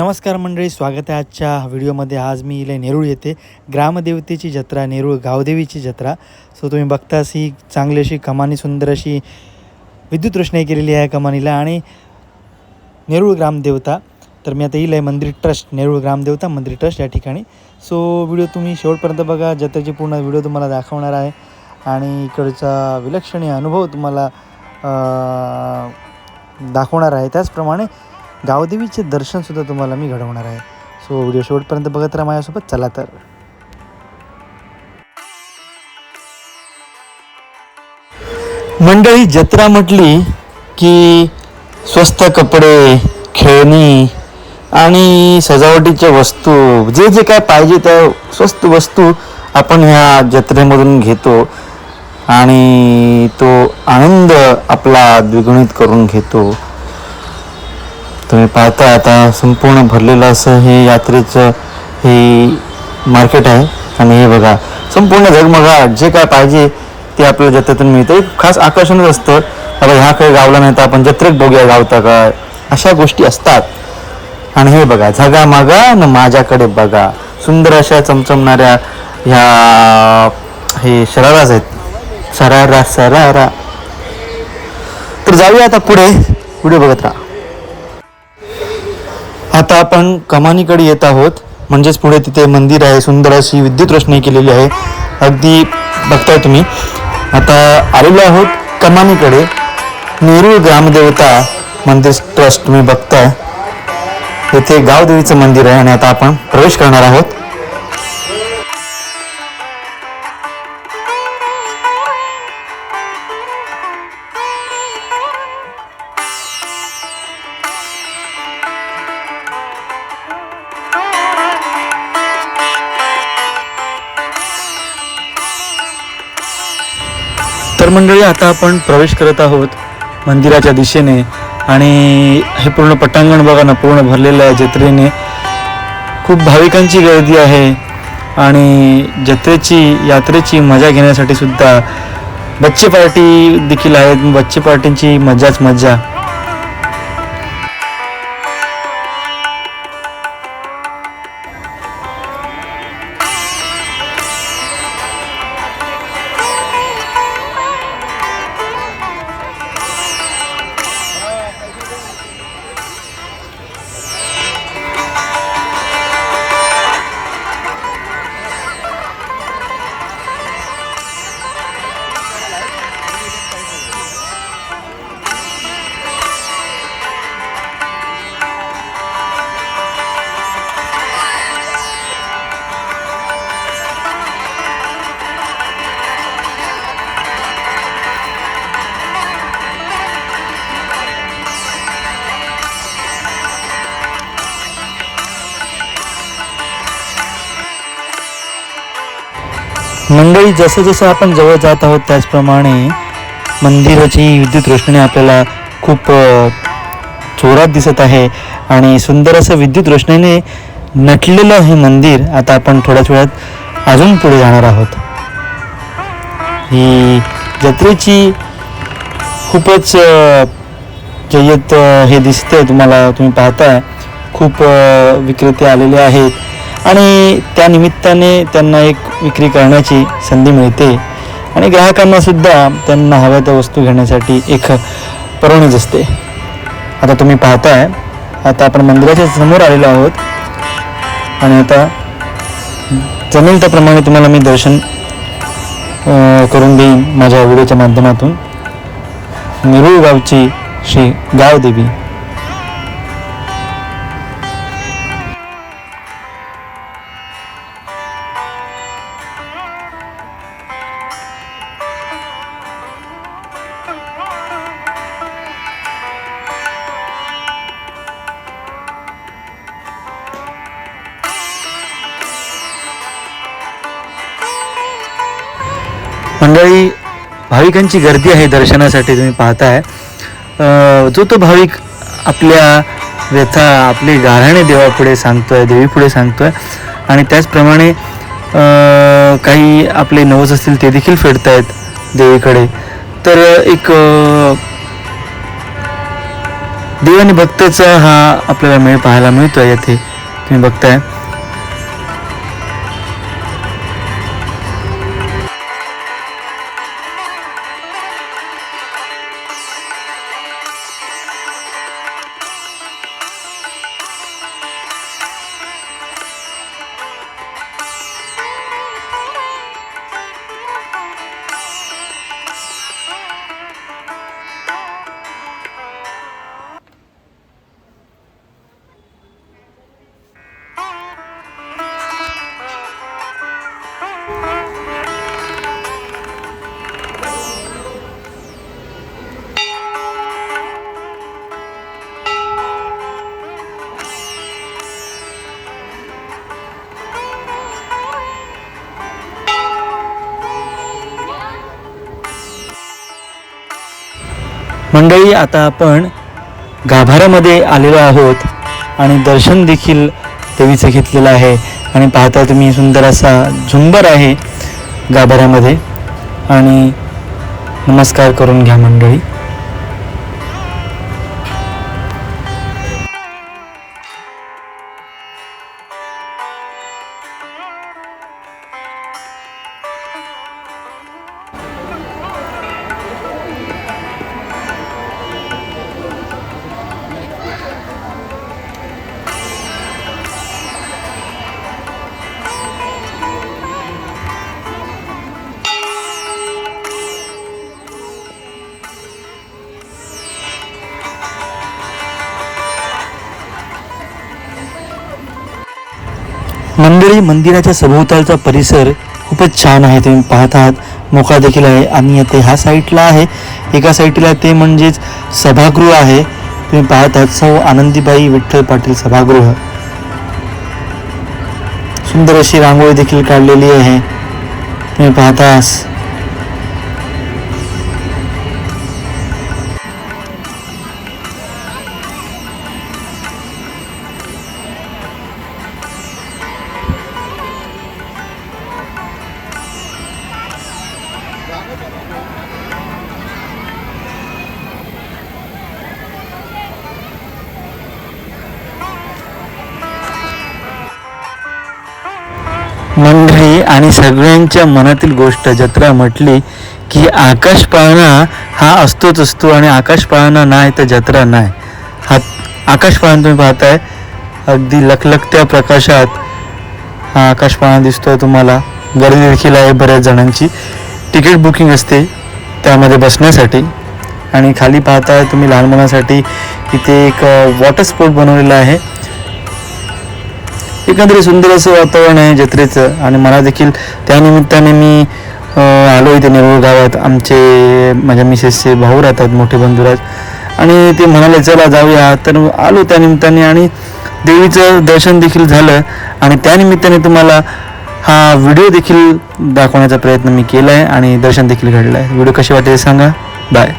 नमस्कार मंडळी स्वागत आहे आजच्या व्हिडिओमध्ये. आज मी इले नेरूळ येथे ग्रामदेवतेची जत्रा नेरूळ गावदेवीची जत्रा. सो तुम्ही बघता ही चांगली अशी कमानी सुंदर अशी विद्युत रोषणाई केलेली आहे कमानीला आणि नेरूळ ग्रामदेवता. तर मी आता येईल आहे मंदिर ट्रस्ट नेरूळ ग्रामदेवता मंदिर ट्रस्ट या ठिकाणी. सो व्हिडिओ तुम्ही शेवटपर्यंत बघा. जत्रेची पूर्ण व्हिडिओ तुम्हाला दाखवणार आहे. आणि इकडचा विलक्षणीय अनुभव तुम्हाला दाखवणार आहे. त्याचप्रमाणे गावदेवीचे दर्शनसुद्धा तुम्हाला मी घडवणार आहे. सो व्हिडिओ शेवटपर्यंत बघत राहा माझ्यासोबत. चला तर. मंडळी जत्रा म्हटली की स्वस्त कपडे खेळणी आणि सजावटीच्या वस्तू जे जे काय पाहिजे त्या स्वस्त वस्तू आपण ह्या जत्रेमधून घेतो आणि तो आनंद आपला द्विगुणित करून घेतो. तुम्ही पाहता आता संपूर्ण भरलेलं असं हे यात्रेचं हे मार्केट आहे. आणि हे बघा संपूर्ण झगमगाट जे काय पाहिजे ते आपल्याला जत्रेतून मिळतं एक खास आकर्षणच असतं. आता ह्या काही गावला नाही तर आपण जत्रेत बघूया गावता काय अशा गोष्टी असतात. आणि हे बघा झगा मागा न माझ्याकडे बघा. सुंदर अशा चमचमणाऱ्या ह्या हे शराराच आहेत. शरारा सरारा तर जाऊया आता पुढे. व्हिडिओ बघत राहा. आता आपण कमानीकडे येत आहोत. म्हणजेच पुढे तिथे मंदिर आहे सुंदर अशी विद्युत रोषणाई केलेली आहे. अगदी बघताय तुम्ही. आता आलेलो आहोत कमानीकडे. नेरूळ ग्रामदेवता मंदिर ट्रस्ट तुम्ही बघताय. येथे गावदेवीचं मंदिर आहे आणि आता आपण प्रवेश करणार आहोत. मंडळी आता आपण प्रवेश करत आहोत मंदिराच्या दिशेने. आणि हे पूर्ण पटांगण बघा ना पूर्ण भरलेलं आहे जत्रेने. खूप भाविकांची गर्दी आहे आणि जत्रेची यात्रेची मजा घेण्यासाठी सुद्धा बच्चे पार्टी देखील आहेत. बच्चे पार्टींची मजाच मजा मंडळी जसं जसं आपण जवळ जात आहोत त्याचप्रमाणे मंदिराची विद्युत रोषणाई आपल्याला खूप जोरात दिसत आहे आणि सुंदर असं विद्युत रोषणाईने नटलेलं हे मंदिर आता आपण थोड्याच वेळात अजून पुढे जाणार आहोत. ही जत्रेची खूपच जय्यत हे दिसते तुम्हाला तुम्ही पाहताय. खूप विक्रेते आलेले आहेत. आणि त्या निमित्ताने त्यांना एक विक्री करण्याची संधी मिळते. आणि ग्राहकांना सुद्धा त्यांना हव्या त्या वस्तू घेण्यासाठी एक परवणीच असते. आता तुम्ही पाहताय आता आपण मंदिराच्या समोर आलेलो आहोत. आणि आता जमेल त्याप्रमाणे तुम्हाला मी दर्शन करून देईन माझ्या व्हिडिओच्या माध्यमातून. निरूळ गावची श्री गावदेवी. मंडळी भाविकांची गर्दी आहे दर्शनासाठी तुम्ही पाहताय. जो तो भाविक आपल्या व्यथा आपली गाऱ्हाणे देवापुढे सांगतोय देवीपुढे सांगतोय आणि त्याचप्रमाणे काही आपले नवस असतील ते देखील फेडत आहेत देवीकडे. तर एक देव आणि भक्ताचा हा आपल्याला मेळ पाहायला मिळतोय येथे तुम्ही बघताय. मंडळी आता आपण गाभाऱ्यामध्ये आलेलो आहोत आणि दर्शन देखील देवीचं घेतलेलं आहे. आणि पाहता तुम्ही सुंदर असा झुंबर आहे गाभाऱ्यामध्ये. आणि नमस्कार करून घ्या मंडळी. मंडळी मंदिराच्या सभोवतालचा परिसर खूपच छान आहे. तुम्ही पाहत आहात. मोकळा देखील आहे. आणि येथे ह्या साईडला आहे. एका साईडला ते म्हणजेच सभागृह आहे. तुम्ही पाहत आहात. सौ आनंदीबाई विठ्ठल पाटील सभागृह. सुंदर अशी रांगोळी देखील काढलेली आहे. तुम्ही पाहतास. मंडळी आणि सगळ्यांच्या मनातील गोष्ट जत्रा म्हटली की आकाश पाळणा हा असतोच असतो आणि आकाश पाळणा नाही तर जत्रा नाही. हा आकाश पाळणा तुम्ही पाहताय. अगदी लखलखत्या प्रकाशात हा आकाश पाळणा दिसतोय तुम्हाला. गर्दी देखील आहे बऱ्याच जणांची. तिकीट बुकिंग असते त्यामध्ये बसण्यासाठी. आणि खाली पाहताय तुम्ही लहान मुलांसाठी इथे एक वॉटर स्पोर्ट बनवलेला आहे. एकंदरीत सुंदर असं वातावरण आहे जत्रेचं आणि मला देखील त्यानिमित्ताने मी आलो इथे नेरूळ गावात. आमचे माझ्या मिसेसचे भाऊ राहतात मोठे बंधुराज. आणि ते म्हणाले चला जाऊया. तर आलो त्यानिमित्ताने आणि देवीचं दर्शन देखील झालं. आणि त्यानिमित्ताने तुम्हाला हा व्हिडिओ देखील दाखवण्याचा प्रयत्न मी केला आहे आणि दर्शन देखील घडलं आहे व्हिडिओ कसे वाटेल सांगा. बाय.